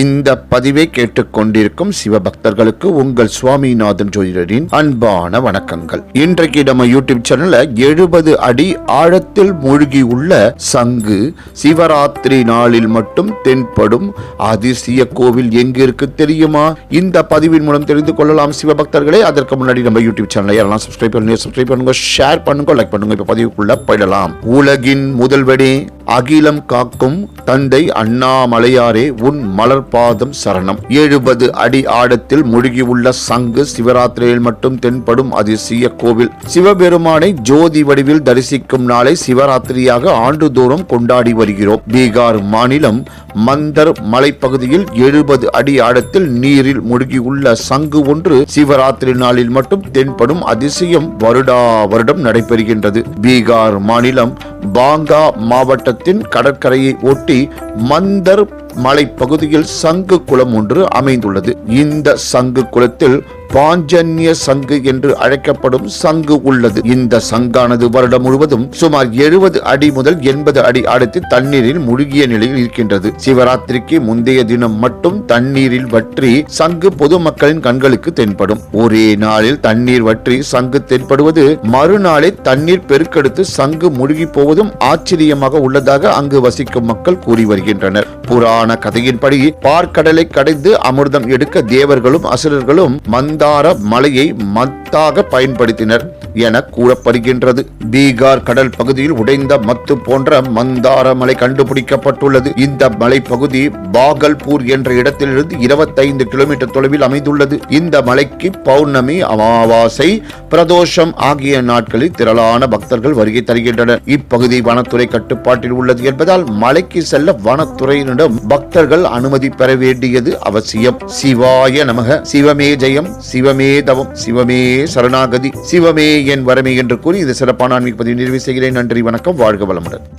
இந்த பதிவை கேட்டுக்கொண்டிருக்கும் சிவபக்தர்களுக்கு உங்கள் சுவாமிநாதன் ஜோதிடரின் அன்பான வணக்கங்கள். இன்றைக்கு நம்ம யூடியூப் சேனல்ல எழுபது அடி ஆழத்தில் மூழ்கி உள்ள சங்கு சிவராத்திரி நாளில் மட்டும் தென்படும் அதிசய கோவில் எங்க இருக்கு தெரியுமா? இந்த பதிவின் மூலம் தெரிந்து கொள்ளலாம் சிவபக்தர்களே. அதற்கு முன்னாடி நம்ம யூடியூப் சேனலை யாரெல்லாம் சப்ஸ்கிரைப் பண்ணுங்க சப்ஸ்கிரைப் பண்ணுங்க ஷேர் பண்ணுங்க லைக் பண்ணுங்க. இப்ப பதிவுக்குள்ள போயிடலாம். உலகின் முதல்வனே அகிலம் காக்கும் தந்தை அண்ணாமலையாரே உன் மலர்பாதம் சரணம். எழுபது அடி ஆழத்தில் முழுகியுள்ள சங்கு சிவராத்திரியில் மட்டும் தென்படும் அதிசய கோவில். சிவபெருமானை ஜோதி வடிவில் தரிசிக்கும் நாளை சிவராத்திரியாக ஆண்டுதோறும் கொண்டாடி வருகிறோம். பீகார் மாநிலம் மந்தர் மலைப்பகுதியில் எழுபது அடி ஆழத்தில் நீரில் முழுகியுள்ள சங்கு ஒன்று சிவராத்திரி நாளில் மட்டும் தென்படும் அதிசயம் வருடா வருடம் நடைபெறுகின்றது. பீகார் மாநிலம் பாங்கா மாவட்டத்தின் கடற்கரையை ஒட்டி மந்தர் மலைப்பகுதியில் சங்கு குளம் ஒன்று அமைந்துள்ளது. இந்த சங்கு குளத்தில் பாஞ்சன்ய சங்கு என்று அழைக்கப்படும் சங்கு உள்ளது. இந்த சங்கானது வருடம் முழுவதும் சுமார் எழுபது அடி முதல் எண்பது அடி அடுத்து தண்ணீரில் முழுகிய நிலையில் இருக்கின்றது. சிவராத்திரிக்கு முந்தைய தினம் மட்டும் தண்ணீரில் வற்றி சங்கு பொதுமக்களின் கண்களுக்கு தென்படும். ஒரே நாளில் தண்ணீர் வற்றி சங்கு தென்படுவது மறுநாளே தண்ணீர் பெருக்கெடுத்து சங்கு முழுகி போவதும் ஆச்சரியமாக உள்ளதாக அங்கு வசிக்கும் மக்கள் கூறி வருகின்றனர். புராண கதையின்படி பார்க்கடலை கடைந்து அமிர்தம் எடுக்க தேவர்களும் அசுரர்களும் மந்தார மலையை மத்தாக பயன்படுத்தினர் என கூறப்படுகின்றது. பீகார் கடல் பகுதியில் உடைந்த மத்து போன்ற மந்தார மலை கண்டுபிடிக்கப்பட்டுள்ளது. இந்த மலைப்பகுதி பாகல்பூர் என்ற இடத்திலிருந்து இருபத்தைந்து கிலோமீட்டர் தொலைவில் அமைந்துள்ளது. இந்த மலைக்கு பௌர்ணமி அமாவாசை பிரதோஷம் ஆகிய நாட்களில் திரளான பக்தர்கள் வருகை தருகின்றனர். இப்பகுதி வனத்துறை கட்டுப்பாட்டில் உள்ளது என்பதால் மலைக்கு செல்ல வனத்துறையினரிடம் பக்தர்கள் அனுமதி பெற வேண்டியது அவசியம். சிவாய நமக. சிவமே ஜெயம். சிவமே தவம். சிவமே சரணாகதி. சிவமே என் வரமே என்று கூறி இந்த சிறப்பான ஆன்மீக பதிவு நிறைவு செய்கிறேன். நன்றி வணக்கம். வாழ்க வளமுடன்.